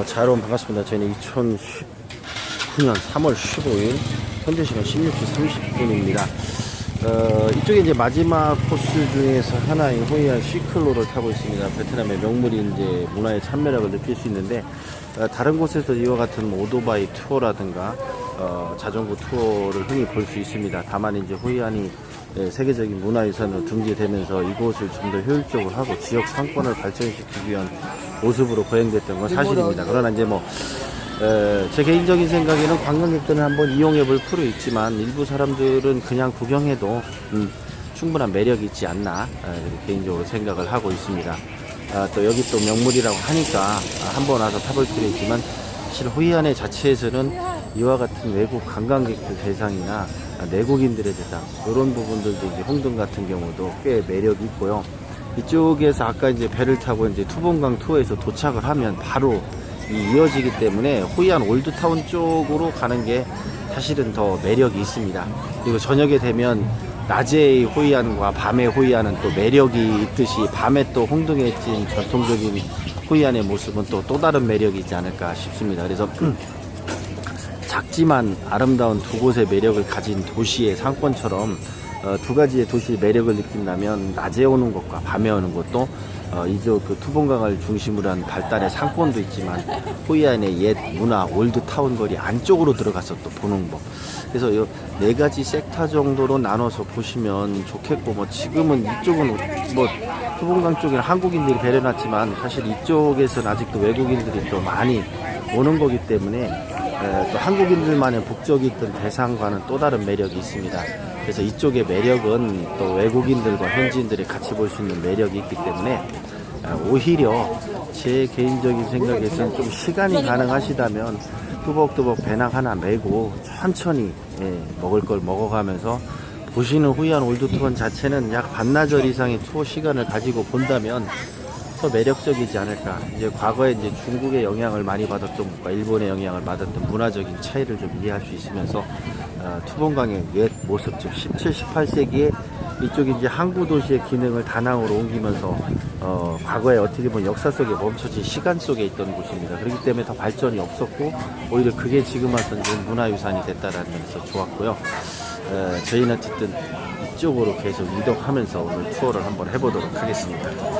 어, 자, 여러분 반갑습니다. 저희는 2019년 3월 15일 현재 시간 16시 30분입니다. 어, 이쪽에 이제 마지막 코스 중에서 하나인 호이안 시클로를 타고 있습니다. 베트남의 명물이 이제 문화의 찬매력을 느낄 수 있는데 어, 다른 곳에서 이와 같은 뭐 오토바이 투어라든가 어, 자전거 투어를 흔히 볼 수 있습니다. 다만 이제 호이안이 네, 세계적인 문화유산으로 등재되면서 이곳을 좀 더 효율적으로 하고 지역 상권을 발전시키기 위한 모습으로 거행됐던 건 사실입니다. 그러나 이제 뭐, 에, 제 개인적인 생각에는 관광객들은 한번 이용해 볼 필요 있지만 일부 사람들은 그냥 구경해도 음, 충분한 매력이 있지 않나 에, 개인적으로 생각을 하고 있습니다. 아, 또 여기 또 명물이라고 하니까 아, 한번 와서 타볼 필요 있지만 사실 호이안의 자체에서는 이와 같은 외국 관광객들 대상이나 내국인들의 대상 이런 부분들도 이제 홍등 같은 경우도 꽤 매력이 있고요. 이쪽에서 아까 이제 배를 타고 이제 투봉강 투어에서 도착을 하면 바로 이 이어지기 때문에 호이안 올드타운 쪽으로 가는 게 사실은 더 매력이 있습니다. 그리고 저녁에 되면 낮의 호이안과 밤의 호이안은 또 매력이 있듯이 밤에 또 홍등에 찐 전통적인 호이안의 모습은 또 또 다른 매력이 있지 않을까 싶습니다. 그래서 작지만 아름다운 두 곳의 매력을 가진 도시의 상권처럼 어, 두 가지의 도시의 매력을 느낀다면 낮에 오는 것과 밤에 오는 것도 어, 이쪽 그 투봉강을 중심으로 한 발달의 상권도 있지만 호이안의 옛 문화 올드타운 거리 안쪽으로 들어가서 또 보는 법. 그래서 이 네 가지 섹터 정도로 나눠서 보시면 좋겠고 뭐 지금은 이쪽은 뭐 투봉강 쪽에는 한국인들이 배려놨지만 사실 이쪽에서는 아직도 외국인들이 또 많이 오는 거기 때문에 에, 또 한국인들만의 국적이 있던 대상과는 또 다른 매력이 있습니다. 그래서 이쪽의 매력은 또 외국인들과 현지인들이 같이 볼 수 있는 매력이 있기 때문에 에, 오히려 제 개인적인 생각에서는 좀 시간이 가능하시다면 뚜벅뚜벅 배낭 하나 메고 천천히 예, 먹을 걸 먹어가면서 보시는 후이안 올드 투어 자체는 약 반나절 이상의 투어 시간을 가지고 본다면 더 매력적이지 않을까. 이제 과거에 이제 중국의 영향을 많이 받았던 것과 일본의 영향을 받았던 문화적인 차이를 좀 이해할 수 있으면서 어, 투봉강의 옛 모습, 즉 17, 18세기에 이쪽이 이제 항구 도시의 기능을 다낭으로 옮기면서 어, 과거에 어떻게 보면 역사 속에 멈춰진 시간 속에 있던 곳입니다. 그렇기 때문에 더 발전이 없었고 오히려 그게 지금 와서는 좀 문화유산이 됐다라는 면에서 좋았고요. 어, 저희는 어쨌든 이쪽으로 계속 이동하면서 오늘 투어를 한번 해보도록 하겠습니다.